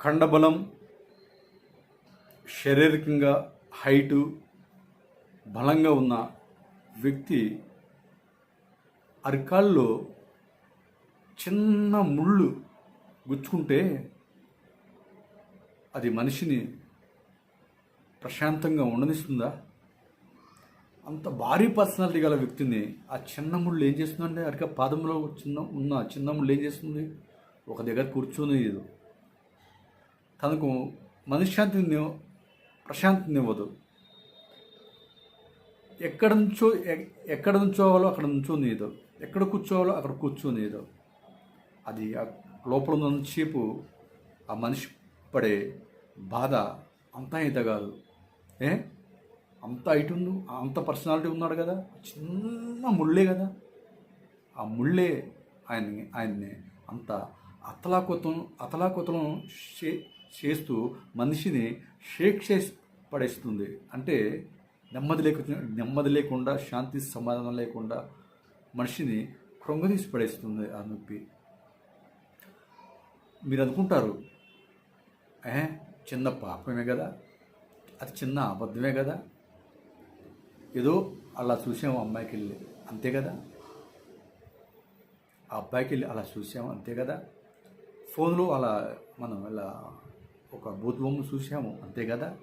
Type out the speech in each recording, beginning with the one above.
కండబలం శారీరకంగా హైటు బలంగా ఉన్న వ్యక్తి అరికాల్లో చిన్న ముళ్ళు గుచ్చుకుంటే అది మనిషిని ప్రశాంతంగా ఉండనిస్తుందా? అంత భారీ పర్సనాలిటీ గల వ్యక్తిని ఆ చిన్న ముళ్ళు ఏం చేస్తుందంటే అరిక పాదంలో చిన్న ఉన్న చిన్న ముళ్ళు ఏం చేస్తుంది? ఒక దగ్గర కూర్చొని లేదు తనకు మనశ్శాంతిని ప్రశాంతినివ్వదు. ఎక్కడ నుంచో ఎక్కడ నుంచోవాలో అక్కడ నుంచోనియదు ఎక్కడ కూర్చోవాలో అక్కడ కూర్చోనియదు అది లోపల ఉన్నంతసేపు ఆ మనిషి పడే బాధ అంతా ఇంత కాదు. ఏ? అంత హైట్ ఉంది అంత పర్సనాలిటీ ఉన్నాడు కదా. చిన్న ముళ్ళే కదా. ఆ ముళ్ళే ఆయన్ని ఆయన్ని అంత అతలాకుతం అతలాకుతం చే చేస్తూ మనిషిని షేక్ చేసి పడేస్తుంది. అంటే నెమ్మది లేక నెమ్మది లేకుండా శాంతి సమాధానం లేకుండా మనిషిని కృంగదీసి పడేస్తుంది ఆ నొప్పి. మీరు అనుకుంటారు ఏ చిన్న పాపమే కదా అది చిన్న అబద్ధమే కదా ఏదో అలా చూసాము అమ్మాయికి వెళ్ళి అంతే కదా? ఆ అబ్బాయికి వెళ్ళి అలా చూసాము అంతే కదా? ఫోన్లో అలా మనం ఇలా ఒక బూత్ చూసాము అంతే కదా?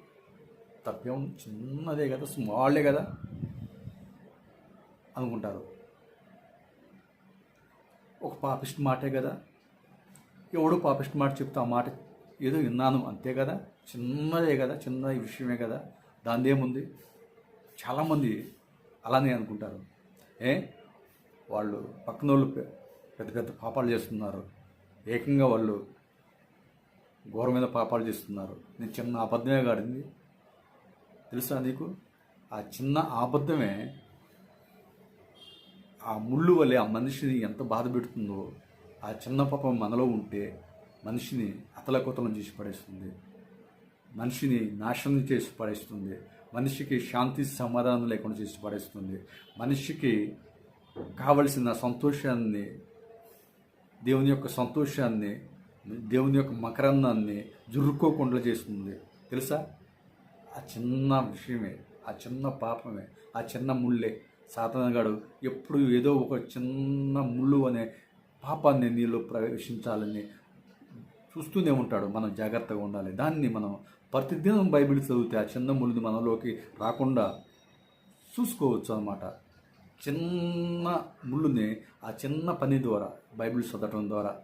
తప్పేం చిన్నదే కదా? స్మాల్లే కదా? అనుకుంటారు. ఒక పాపిస్ట్ మాటే కదా? ఎవడో పాపిస్ట్ మాట చెప్తే ఆ మాట ఏదో విన్నాను. అంతే కదా? చిన్నదే కదా? చిన్న విషయమే కదా? దానిదేముంది చాలామంది అలానే అనుకుంటారు. ఏ? వాళ్ళు పక్కన వాళ్ళు పెద్ద పెద్ద పాపాలు చేస్తున్నారు. ఏకంగా వాళ్ళు ఘోర మీద పాపాలు చేస్తున్నారు. నేను చిన్న అబద్ధమే కాడింది. తెలుసా నీకు? ఆ చిన్న అబద్ధమే ఆ ముళ్ళు వల్లే ఆ మనిషిని ఎంత బాధ పెడుతుందో ఆ చిన్న పాపం మనలో ఉంటే మనిషిని అతలకుతలం చేసి పడేస్తుంది. మనిషిని నాశనం చేసి పడేస్తుంది. మనిషికి శాంతి సమాధానం లేకుండా చేసి పడేస్తుంది. మనిషికి కావలసిన సంతోషాన్ని దేవుని యొక్క సంతోషాన్ని దేవుని యొక్క మకరందాన్ని జురుక్కోకుండా చేస్తుంది. తెలుసా? ఆ చిన్న విషయమే ఆ చిన్న పాపమే ఆ చిన్న ముళ్ళే. సాతనగాడు ఎప్పుడు ఏదో ఒక చిన్న ముళ్ళు అనే పాపాన్ని నీలో ప్రవేశించాలని చూస్తూనే ఉంటాడు. మనం జాగ్రత్తగా ఉండాలి. దాన్ని మనం ప్రతిదినం బైబిల్ చదివితే ఆ చిన్న ముళ్ళుని మనలోకి రాకుండా చూసుకోవచ్చు అన్నమాట. చిన్న ముళ్ళుని ఆ చిన్న పని ద్వారా బైబిల్ చదవటం ద్వారా